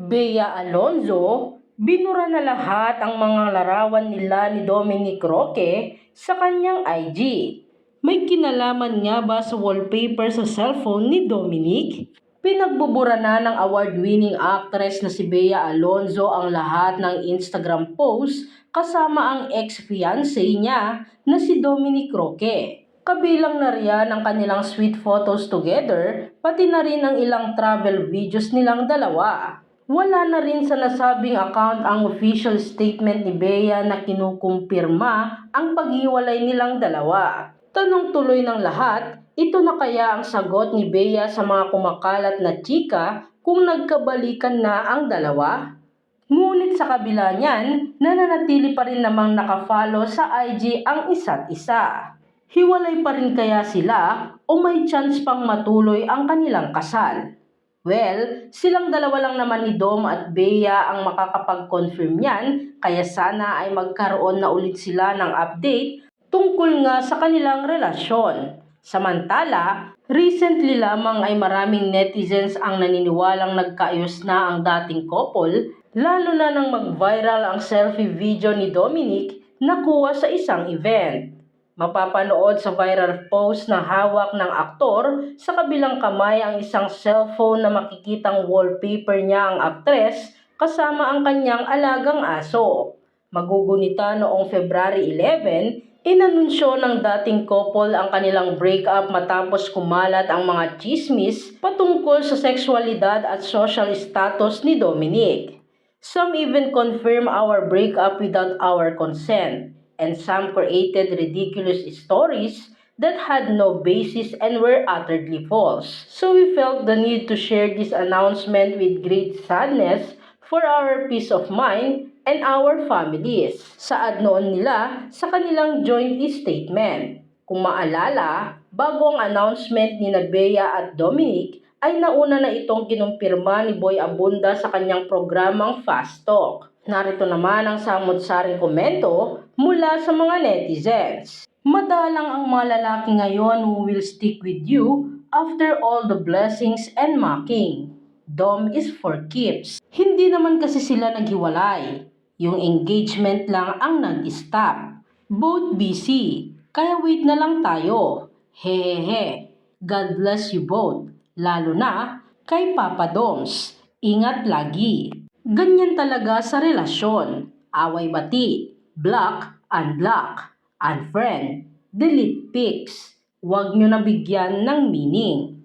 Bea Alonzo, binura na lahat ang mga larawan nila ni Dominic Roque sa kanyang IG. May kinalaman nga ba sa wallpaper sa cellphone ni Dominic? Pinagbubura na ng award-winning actress na si Bea Alonzo ang lahat ng Instagram post kasama ang ex-fiancé niya na si Dominic Roque. Kabilang na riyan ang kanilang sweet photos together, pati na rin ang ilang travel videos nilang dalawa. Wala na rin sa nasabing account ang official statement ni Bea na kinukumpirma ang paghiwalay nilang dalawa. Tanong tuloy ng lahat, ito na kaya ang sagot ni Bea sa mga kumakalat na chika kung nagkabalikan na ang dalawa? Ngunit sa kabila niyan, nananatili pa rin namang nakafollow sa IG ang isa't isa. Hiwalay pa rin kaya sila o may chance pang matuloy ang kanilang kasal? Well, silang dalawa lang naman ni Dom at Bea ang makakapag-confirm niyan kaya sana ay magkaroon na ulit sila ng update tungkol nga sa kanilang relasyon. Samantala, recently lamang ay maraming netizens ang naniniwalang nagkaayos na ang dating couple, lalo na nang mag-viral ang selfie video ni Dominic na kuha sa isang event. Mapapanood sa viral post na hawak ng aktor sa kabilang kamay ang isang cellphone na makikitang wallpaper niya ang aktres kasama ang kanyang alagang aso. Magugunita noong February 11, Inanunsyo ng dating couple ang kanilang breakup matapos kumalat ang mga chismis patungkol sa sexualidad at social status ni Dominic. Some even confirm our breakup without our consent, and some created ridiculous stories that had no basis and were utterly false. So we felt the need to share this announcement with great sadness for our peace of mind and our families. Saad noon nila sa kanilang joint statement. Kung maalala, bago ang announcement ni Bea at Dominic, ay nauna na itong kinumpirma ni Boy Abunda sa kanyang programang Fast Talk. Narito naman ang samot-saring komento mula sa mga netizens. Madalang ang mga lalaki ngayon who will stick with you after all the blessings and mocking. Dom is for keeps. Hindi naman kasi sila naghiwalay. Yung engagement lang ang nag-stop. Both busy. Kaya wait na lang tayo. Hehehe. God bless you both. Lalo na kay Papa Doms. Ingat lagi. Ganyan talaga sa relasyon. Away bati. Block, unblock. Unfriend. Delete pics. Huwag nyo na bigyan ng meaning.